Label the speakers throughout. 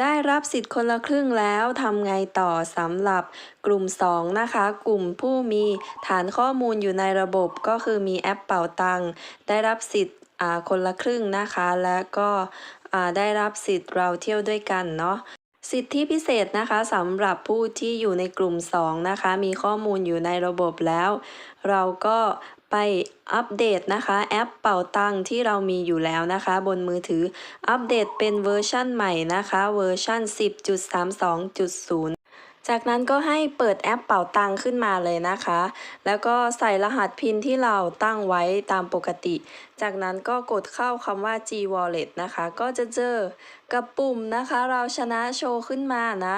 Speaker 1: ได้รับสิทธิ์คนละครึ่งแล้วทำไงต่อสำหรับกลุ่ม 2 นะคะ กลุ่มผู้มีฐานข้อมูลอยู่ในระบบก็คือมีแอปเป่าตังได้รับสิทธิ์อ่าคนละครึ่งนะคะ และก็อ่าได้รับสิทธิ์เราเที่ยวด้วยกันเนาะสิทธิพิเศษนะคะสำหรับผู้ที่อยู่ในกลุ่ม 2 นะคะ มีข้อมูลอยู่ในระบบแล้ว เราก็ ไปอัปเดตนะคะแอปเป่าตังที่เรามีอยู่แล้วนะคะ บนมือถืออัปเดตเป็นเวอร์ชั่นใหม่นะคะ เวอร์ชั่น 10.32.0 จากนั้นก็ให้เปิดแอปเป่าตังขึ้นมาเลยนะคะ แล้วก็ใส่รหัสพินที่เราตั้งไว้ตามปกติ จากนั้นก็กดเข้าคำว่า G Wallet นะคะ ก็จะเจอกับปุ่มนะคะ เราชนะโชว์ขึ้นมานะ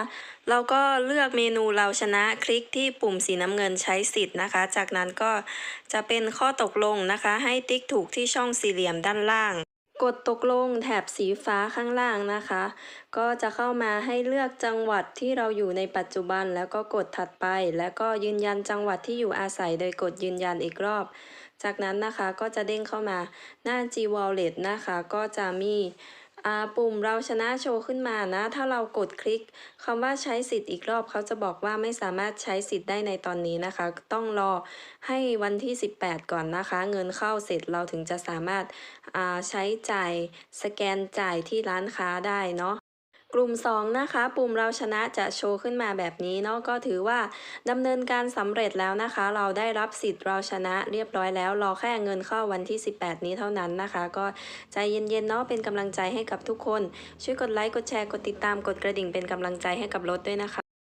Speaker 1: เราก็เลือกเมนูเราชนะคลิกที่ปุ่มสีน้ำเงินใช้สิทธิ์นะคะ จากนั้นก็จะเป็นข้อตกลงนะคะ ให้ติ๊กถูกที่ช่องสี่เหลี่ยมด้านล่าง กดตกลงแถบสีฟ้าข้างล่างนะคะ ก็จะเข้ามาให้เลือกจังหวัดที่เราอยู่ในปัจจุบัน แล้วก็กดถัดไป แล้วก็ยืนยันจังหวัดที่อยู่อาศัยโดยกดยืนยันอีกรอบ จากนั้นนะคะก็จะเด้งเข้ามาหน้า G Wallet นะคะ ก็จะมี ปุ่มเราชนะโชว์ขึ้นมานะ ถ้าเรากดคลิกคำว่าใช้สิทธิ์อีกรอบเขาจะบอกว่าไม่สามารถใช้สิทธิ์ได้ในตอนนี้นะคะ ต้องรอให้วันที่ 18 ก่อนนะคะ เงินเข้าเสร็จเราถึงจะสามารถาใช้จ่ายสแกนจ่ายที่ร้านค้าได้เนาะ กลุ่ม 2 นะคะ ปุ่มเราชนะจะโชว์ขึ้นมาแบบนี้เนาะก็ถือว่าดำเนินการสำเร็จแล้วนะคะ เราได้รับสิทธิ์เราชนะเรียบร้อยแล้ว รอแค่เงินเข้าวันที่ 18 นี้เท่านั้นนะคะ ก็ใจเย็นๆเนาะเป็นกำลังใจให้กับทุกคน ช่วยกดไลค์กดแชร์กดติดตามกดกระดิ่งเป็นกำลังใจให้กับรถด้วยนะคะ